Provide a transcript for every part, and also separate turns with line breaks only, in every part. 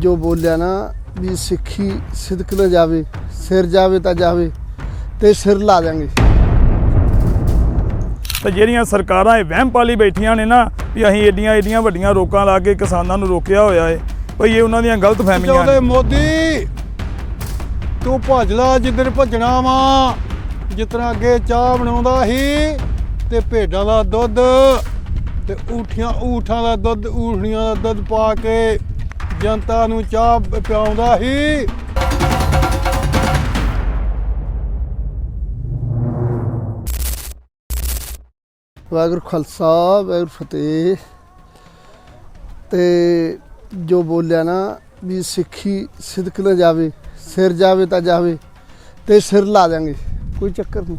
ਜੋ ਬੋਲਿਆ ਨਾ ਵੀ ਸਿੱਖੀ ਸਿਦਕ ਨਾ ਜਾਵੇ ਸਿਰ ਜਾਵੇ ਤਾਂ ਜਾਵੇ ਤੇ ਸਿਰ ਲਾ ਦਾਂਗੇ
ਤੇ ਜਿਹੜੀਆਂ ਸਰਕਾਰਾਂ ਇਹ ਵਹਿਮ ਪਾਲੀ ਬੈਠੀਆਂ ਨੇ ਨਾ ਵੀ ਅਸੀਂ ਏਡੀਆਂ ਏਡੀਆਂ ਵੱਡੀਆਂ ਰੋਕਾਂ ਲਾ ਕੇ ਕਿਸਾਨਾਂ ਨੂੰ ਰੋਕਿਆ ਹੋਇਆ ਏ ਭਈ ਇਹ ਉਹਨਾਂ ਦੀਆਂ ਗਲਤ ਫਹਿਮੀਆਂ ਨੇ।
ਮੋਦੀ ਤੂੰ ਭੱਜ ਲਾ ਜਿੱਧਰ ਭੱਜਣਾ ਵਾ ਜਿਤਨਾ ਅੱਗੇ ਚਾਹ ਬਣਾਉਂਦਾ ਸੀ ਤੇ ਭੇਡਾਂ ਦਾ ਦੁੱਧ ਤੇ ਊਠੀਆਂ ਊਠਾਂ ਦਾ ਦੁੱਧ ਊਠਣੀਆਂ ਦਾ ਦੁੱਧ ਪਾ ਕੇ ਜਨਤਾ ਨੂੰ ਚਾਹ ਪਿਆਉਂਦਾ ਸੀ
ਵਾਹਿਗੁਰੂ ਖਾਲਸਾ, ਵਾਹਿਗੁਰੂ ਫਤਿਹ। ਤੇ ਜੋ ਬੋਲਿਆ ਨਾ ਵੀ ਸਿੱਖੀ ਸਿਦਕ ਨਾ ਜਾਵੇ, ਸਿਰ ਜਾਵੇ ਤਾਂ ਜਾਵੇ ਤੇ ਸਿਰ ਲਾ ਦਾਂਗੇ ਕੋਈ ਚੱਕਰ ਨਹੀਂ।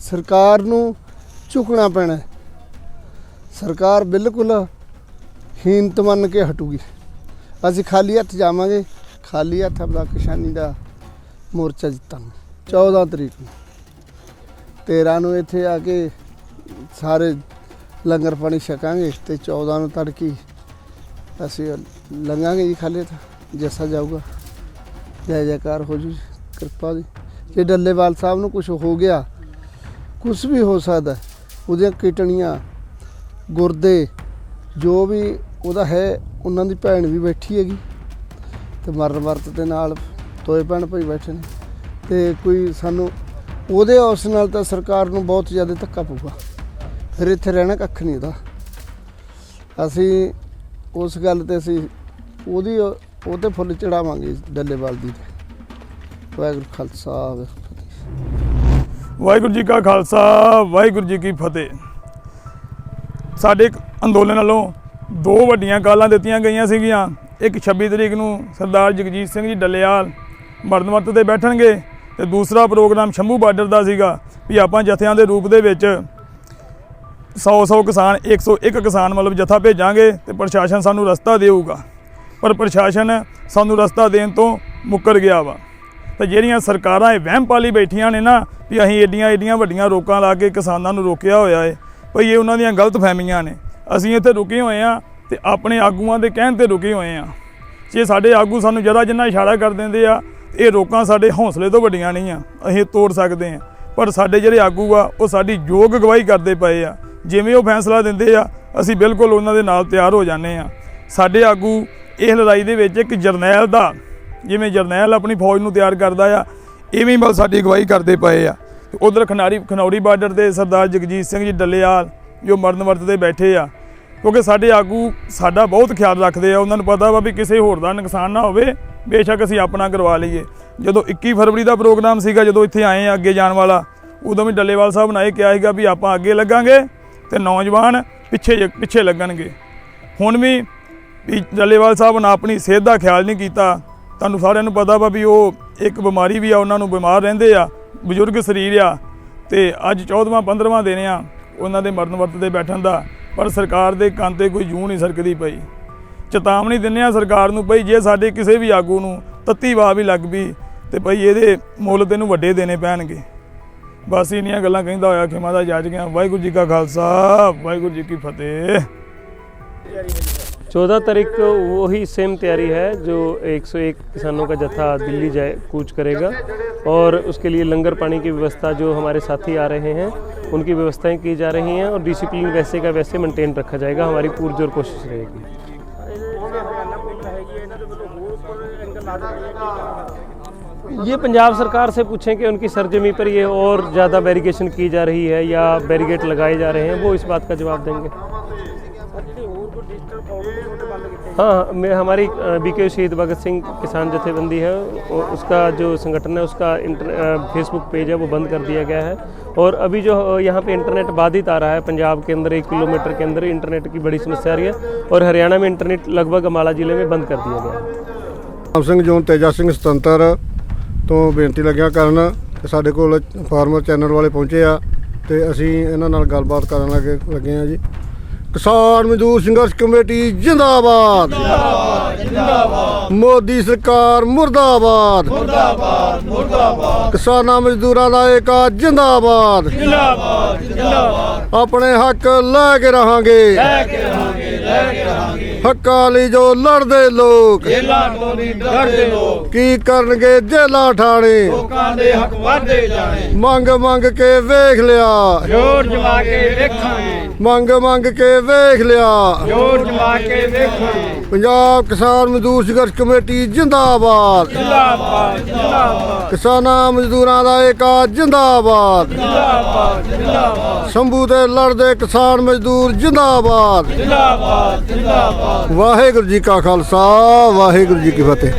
ਸਰਕਾਰ ਨੂੰ ਝੁਕਣਾ ਪੈਣਾ। ਸਰਕਾਰ ਬਿਲਕੁਲ ਹੀਨਤ ਮੰਨ ਕੇ ਹਟੂਗੀ। ਅਸੀਂ ਖਾਲੀ ਹੱਥ ਜਾਵਾਂਗੇ ਖਾਲੀ ਹੱਥ ਆਪਣਾ ਕਿਸਾਨੀ ਦਾ ਮੋਰਚਾ ਜਿੱਤਾਂਗੇ। 14 ਤਰੀਕ ਨੂੰ। 13 ਨੂੰ ਇੱਥੇ ਆ ਕੇ ਸਾਰੇ ਲੰਗਰ ਪਾਣੀ ਛਕਾਂਗੇ ਤੇ 14 ਨੂੰ ਤੜਕੀ ਅਸੀਂ ਲੰਘਾਂਗੇ ਜੀ ਖਾਲੇ ਤਾਂ ਜੈਸਾ ਜਾਊਗਾ। ਜੈ ਜੈਕਾਰ ਹੋ ਜੂ ਜੀ, ਕਿਰਪਾ ਦੀ ਜੇ ਡੱਲੇਵਾਲ ਸਾਹਿਬ ਨੂੰ ਕੁਝ ਹੋ ਗਿਆ ਕੁਝ ਵੀ ਹੋ ਸਕਦਾ ਉਹਦੀਆਂ ਕਿਟਣੀਆਂ ਗੁਰਦੇ ਜੋ ਵੀ ਉਹਦਾ ਹੈ, ਉਹਨਾਂ ਦੀ ਭੈਣ ਵੀ ਬੈਠੀ ਹੈਗੀ ਤੇ ਮਰਨ ਵਰਤ ਦੇ ਨਾਲ ਤੋਏ ਭੈਣ ਭਾਈ ਬੈਠੇ ਨੇ ਤੇ ਕੋਈ ਸਾਨੂੰ ਉਹਦੇ ਉਸ ਨਾਲ ਤਾਂ ਸਰਕਾਰ ਨੂੰ ਬਹੁਤ ਜ਼ਿਆਦਾ ਧੱਕਾ ਪਊਗਾ। ਫਿਰ ਇੱਥੇ ਰਹਿਣਾ ਕੱਖ ਨਹੀਂ ਉਹਦਾ। ਅਸੀਂ ਉਸ ਗੱਲ ਤੇ ਅਸੀਂ ਉਹਦੀ ਉਹ ਤੇ ਫੁੱਲ ਚੜਾਵਾਂਗੇ ਡੱਲੇਵਾਲ ਦੀ ਤੇ। ਵਾਹਿਗੁਰੂ ਖਾਲਸਾ, ਵਾਹਿਗੁਰੂ ਫਤਿਹ।
ਵਾਹਿਗੁਰੂ ਜੀ ਕਾ ਖਾਲਸਾ, ਵਾਹਿਗੁਰੂ ਜੀ ਕੀ ਫਤਿਹ। ਸਾਡੇ ਇੱਕ ਅੰਦੋਲਨ ਵੱਲੋਂ ਦੋ ਵੱਡੀਆਂ ਕਾਲਾਂ ਦਿੱਤੀਆਂ ਗਈਆਂ ਸੀਗੀਆਂ। ਇੱਕ 26 ਤਰੀਕ ਨੂੰ ਸਰਦਾਰ ਜਗਜੀਤ ਸਿੰਘ ਜੀ ਡੱਲੇਵਾਲ ਮਰਦਮਤ ਤੇ ਬੈਠਣਗੇ ਤੇ ਦੂਸਰਾ ਪ੍ਰੋਗਰਾਮ ਸ਼ੰਭੂ ਬਾਰਡਰ ਦਾ ਸੀਗਾ ਵੀ ਆਪਾਂ ਜਥਿਆਂ ਦੇ ਰੂਪ ਦੇ ਵਿੱਚ 100-100 ਕਿਸਾਨ 101 ਕਿਸਾਨ ਮਤਲਬ ਜਥਾ ਭੇਜਾਂਗੇ ਤੇ ਪ੍ਰਸ਼ਾਸਨ ਸਾਨੂੰ ਰਸਤਾ ਦੇਊਗਾ। ਪਰ ਪ੍ਰਸ਼ਾਸਨ ਸਾਨੂੰ ਰਸਤਾ ਦੇਣ ਤੋਂ ਮੁੱਕਰ ਗਿਆ ਵਾ। ਤੇ ਜਿਹੜੀਆਂ ਸਰਕਾਰਾਂ ਇਹ ਵਹਿਮ ਪਾਲੀ ਬੈਠੀਆਂ ਨੇ ਨਾ ਵੀ ਅਸੀਂ ਏਡੀਆਂ ਏਡੀਆਂ ਵੱਡੀਆਂ ਰੋਕਾਂ ਲਾ ਕੇ ਕਿਸਾਨਾਂ ਨੂੰ ਰੋਕਿਆ ਹੋਇਆ ਏ, ਭਈ ਇਹ ਉਹਨਾਂ ਦੀਆਂ ਗਲਤ ਫਹਿਮੀਆਂ ਨੇ। ਅਸੀਂ ਇੱਥੇ ਰੁਕੇ ਹੋਏ ਆ ਤੇ ਆਪਣੇ ਆਗੂਆਂ ਦੇ ਕਹਿਣ ਤੇ ਰੁਕੇ ਹੋਏ ਆ ਜੇ ਸਾਡੇ ਆਗੂ ਸਾਨੂੰ ਜਰਾ ਜਿੰਨਾ ਇਸ਼ਾਰਾ ਕਰ ਦਿੰਦੇ ਆ, ਇਹ ਰੋਕਾਂ ਸਾਡੇ ਹੌਸਲੇ ਤੋਂ ਵੱਡੀਆਂ ਨਹੀਂ ਆ। ਅਸੀਂ ਤੋੜ ਸਕਦੇ ਆ ਪਰ ਸਾਡੇ ਜਿਹੜੇ ਆਗੂ ਆ, ਉਹ ਸਾਡੀ ਯੋਗ ਗਵਾਹੀ ਕਰਦੇ ਪਏ ਆ। ਜਿਵੇਂ ਉਹ ਫੈਸਲਾ ਦਿੰਦੇ ਆ, ਅਸੀਂ ਬਿਲਕੁਲ ਉਹਨਾਂ ਦੇ ਨਾਲ ਤਿਆਰ ਹੋ ਜਾਂਦੇ ਆ। ਸਾਡੇ ਆਗੂ ਇਹ ਲੜਾਈ ਦੇ ਵਿੱਚ ਇੱਕ ਜਰਨੈਲ ਦਾ, ਜਿਵੇਂ ਜਰਨੈਲ ਆਪਣੀ ਫੌਜ ਨੂੰ ਤਿਆਰ ਕਰਦਾ ਆ, ਇਵੇਂ ਹੀ ਬਲ ਸਾਡੀ ਅਗਵਾਈ ਕਰਦੇ ਪਏ ਆ। ਤੇ ਉਧਰ ਖਨਾਰੀ ਖਨੌਰੀ ਬਾਰਡਰ ਤੇ ਸਰਦਾਰ ਜਗਜੀਤ ਸਿੰਘ ਜੀ ਡੱਲੇਵਾਲ ਜੋ ਮਰਨ ਵਰਤਦੇ ਬੈਠੇ ਆ। ਕਿਉਂਕਿ ਸਾਡੇ ਆਗੂ ਸਾਡਾ ਬਹੁਤ ਖਿਆਲ ਰੱਖਦੇ ਆ। ਉਹਨਾਂ ਨੂੰ ਪਤਾ ਵਾ ਵੀ ਕਿਸੇ ਹੋਰ ਦਾ ਨੁਕਸਾਨ ਨਾ ਹੋਵੇ। ਬੇਸ਼ੱਕ ਅਸੀਂ ਆਪਣਾ ਕਰਵਾ ਲਈਏ। ਜਦੋਂ 21 ਫਰਵਰੀ ਦਾ ਪ੍ਰੋਗਰਾਮ ਸੀਗਾ, ਜਦੋਂ ਇੱਥੇ ਆਏ ਆ ਅੱਗੇ ਜਾਣ ਵਾਲਾ, ਉਦੋਂ ਵੀ ਡੱਲੇਵਾਲ ਸਾਹਿਬ ਨੇ ਇਹ ਕਿਹਾ ਸੀਗਾ ਵੀ ਆਪਾਂ ਅੱਗੇ ਲੱਗਾਂਗੇ ਤੇ ਨੌਜਵਾਨ ਪਿੱਛੇ ਪਿੱਛੇ ਲੱਗਣਗੇ। ਹੁਣ ਵੀ ਵੀ ਡੱਲੇਵਾਲ ਸਾਹਿਬ ਨੇ ਆਪਣੀ ਸਿਹਤ ਦਾ ਖਿਆਲ ਨਹੀਂ ਕੀਤਾ। ਤੁਹਾਨੂੰ ਸਾਰਿਆਂ ਨੂੰ ਪਤਾ ਵਾ ਵੀ ਉਹ ਇੱਕ ਬਿਮਾਰੀ ਵੀ ਆ, ਉਹਨਾਂ ਨੂੰ ਬਿਮਾਰ ਰਹਿੰਦੇ ਆ। ਬਜ਼ੁਰਗ ਸਰੀਰ ਆ। ਤੇ ਅੱਜ 14ਵਾਂ 15ਵਾਂ ਦਿਨ ਆ। ਉਹਨਾਂ ਦੇ ਮਰਨ ਵਰਤ ਤੇ ਬੈਠਣ ਦਾ ਪਰ ਸਰਕਾਰ ਦੇ ਕੰਨ ਤੇ ਕੋਈ ਜੂੰ ਨਹੀਂ ਸਰਕਦੀ ਪਈ ਚੇਤਾਵਨੀ ਦਿੰਦੇ ਆ ਸਰਕਾਰ ਨੂੰ ਭਈ ਜੇ ਸਾਡੇ ਕਿਸੇ ਵੀ ਆਗੂ ਨੂੰ ਤੱਤੀ ਵਾਹ ਵੀ ਲੱਗ ਪਈ ਤੇ ਭਈ ਇਹਦੇ ਮੁੱਲ ਤੈਨੂੰ ਵੱਡੇ ਦੇਣੇ ਪੈਣਗੇ ਬਸ ਇੰਨੀਆਂ ਗੱਲਾਂ ਕਹਿੰਦਾ ਹੋਇਆ ਖਿਮਾ ਦਾ ਜੱਜ ਗਿਆ ਵਾਹਿਗੁਰੂ ਜੀ ਕਾ ਖਾਲਸਾ ਵਾਹਿਗੁਰੂ ਜੀ ਕੀ ਫਤਿਹ
चौदह तारीख को वही सेम तैयारी है जो 101 किसानों का जत्था दिल्ली जाए कूच करेगा और उसके लिए लंगर पानी की व्यवस्था जो हमारे साथी आ रहे हैं उनकी व्यवस्थाएँ की जा रही हैं और डिसिप्लिन वैसे का वैसे मेंटेन रखा जाएगा, हमारी पुरजोर कोशिश रहेगी। ये पंजाब सरकार से पूछें कि उनकी सरजमी पर ये और ज़्यादा बैरिगेशन की जा रही है या बैरिगेट लगाए जा रहे हैं, वो इस बात का जवाब देंगे। हाँ हाँ, मैं हमारी बीके शहीद भगत सिंह किसान जथेबंदी है और उसका जो संगठन है उसका इंटर अ, फेसबुक पेज है वो बंद कर दिया गया है और अभी जो अ, यहाँ पे इंटरनेट बाधित आ रहा है पंजाब के अंदर एक किलोमीटर के अंदर इंटरनेट की बड़ी समस्या आ रही है और हरियाणा में इंटरनेट लगभग अम्बाला जिले में बंद कर दिया गया है
ਆਪ ਸਿੰਘ ਜੋਨ ਤੇਜਾ ਸਿੰਘ ਸੁਤੰਤਰ ਤੋਂ ਬੇਨਤੀ ਲੱਗਿਆ ਕਰਨ ਕਿ ਸਾਡੇ ਕੋਲ ਫਾਰਮਰ ਚੈਨਲ ਵਾਲੇ ਪਹੁੰਚੇ ਆ ਤੇ ਅਸੀਂ ਇਹਨਾਂ ਨਾਲ ਗੱਲਬਾਤ ਕਰਨ ਲੱਗੇ ਲੱਗੇ ਆ ਜੀ ਕਿਸਾਨ ਮਜ਼ਦੂਰ ਸੰਘਰਸ਼ ਕਮੇਟੀ ਜਿੰਦਾਬਾਦ। ਜਿੰਦਾਬਾਦ ਜਿੰਦਾਬਾਦ। ਮੋਦੀ ਸਰਕਾਰ ਮੁਰਦਾਬਾਦ। ਮੁਰਦਾਬਾਦ ਮੁਰਦਾਬਾਦ। ਕਿਸਾਨਾਂ ਮਜ਼ਦੂਰਾਂ ਦਾ ਏਕਾ ਜਿੰਦਾਬਾਦ। ਜਿੰਦਾਬਾਦ ਜਿੰਦਾਬਾਦ। ਆਪਣੇ ਹੱਕ ਲੈ ਕੇ ਰਹਾਂਗੇ। ਲੈ ਕੇ ਰਹਾਂਗੇ ਲੈ ਕੇ ਰਹਾਂਗੇ। ਹੱਕਾਂ ਲਈ ਜੋ ਲੜਦੇ ਲੋਕ।
ਜੇਲਾਂ ਤੋਂ ਨਹੀਂ ਡਰਦੇ ਲੋਕ।
ਕੀ ਕਰਨਗੇ ਜੇਲਾ ਠਾਣੇ।
ਲੋਕਾਂ ਦੇ ਹੱਕ ਵਾਧੇ ਜਾਣੇ।
ਮੰਗ ਮੰਗ ਕੇ ਵੇਖ ਲਿਆ।
ਜੋਰ ਜਮਾ ਕੇ ਵੇਖਾਂਗੇ।
ਮੰਗ ਮੰਗ ਕੇ ਵੇਖ ਲਿਆ।
ਜੋਰ ਜਮਾ ਕੇ ਵੇਖਾਂਗੇ
ਪੰਜਾਬ ਕਿਸਾਨ ਮਜ਼ਦੂਰ ਸੰਘਰਸ਼ ਕਮੇਟੀ ਜਿੰਦਾਬਾਦ।
ਜਿੰਦਾਬਾਦ ਜਿੰਦਾਬਾਦ।
ਕਿਸਾਨਾਂ ਮਜ਼ਦੂਰਾਂ ਦਾ ਏਕਾ ਜਿੰਦਾਬਾਦ।
ਜਿੰਦਾਬਾਦ ਜਿੰਦਾਬਾਦ।
ਸ਼ੰਭੂ ਤੇ ਲੜਦੇ ਕਿਸਾਨ ਮਜ਼ਦੂਰ ਜਿੰਦਾਬਾਦ।
ਜਿੰਦਾਬਾਦ ਜਿੰਦਾਬਾਦ।
ਵਾਹਿਗੁਰੂ ਜੀ ਕਾ ਖਾਲਸਾ ਵਾਹਿਗੁਰੂ ਜੀ ਕੀ ਫਤਿਹ।